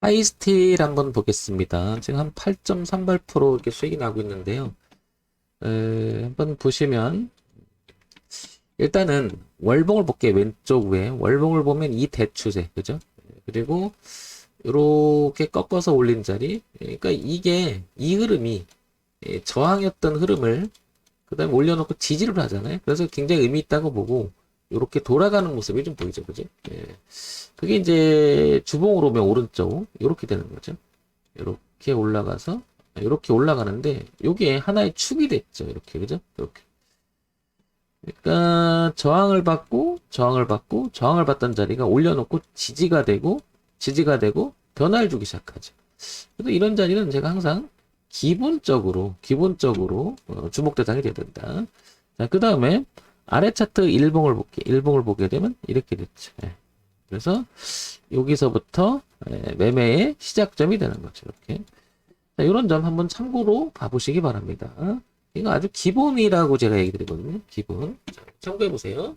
하이스틸 한번 보겠습니다. 지금 한 8.38% 이렇게 수익이 나고 있는데요. 에, 한번 보시면 일단은 월봉을 볼게요. 왼쪽 위에 월봉을 보면 이 대추세, 그죠? 그리고 이렇게 꺾어서 올린 자리. 그러니까 이게 이 흐름이 예, 저항이었던 흐름을 그 다음에 올려놓고 지지를 하잖아요. 그래서 굉장히 의미 있다고 보고 이렇게 돌아가는 모습이 좀 보이죠, 그죠? 예. 그게 이제 주봉으로 보면 오른쪽 이렇게 되는 거죠. 이렇게 올라가서 이렇게 올라가는데 요게 하나의 축이 됐죠. 이렇게 그죠? 이렇게. 그러니까 저항을 받고 저항을 받고 저항을 받던 자리가 올려놓고 지지가 되고 지지가 되고 변화를 주기 시작하죠. 그래서 이런 자리는 제가 항상 기본적으로 기본적으로 어, 주목 대상이 돼야 된다. 자, 그 다음에 아래 차트 일봉을 볼게. 일봉을 보게 되면 이렇게 됐죠. 예. 그래서 여기서부터 예, 매매의 시작점이 되는 거죠. 이렇게. 자, 이런 점 한번 참고로 봐보시기 바랍니다. 이거 아주 기본이라고 제가 얘기 드리거든요. 기본. 자, 참고해 보세요.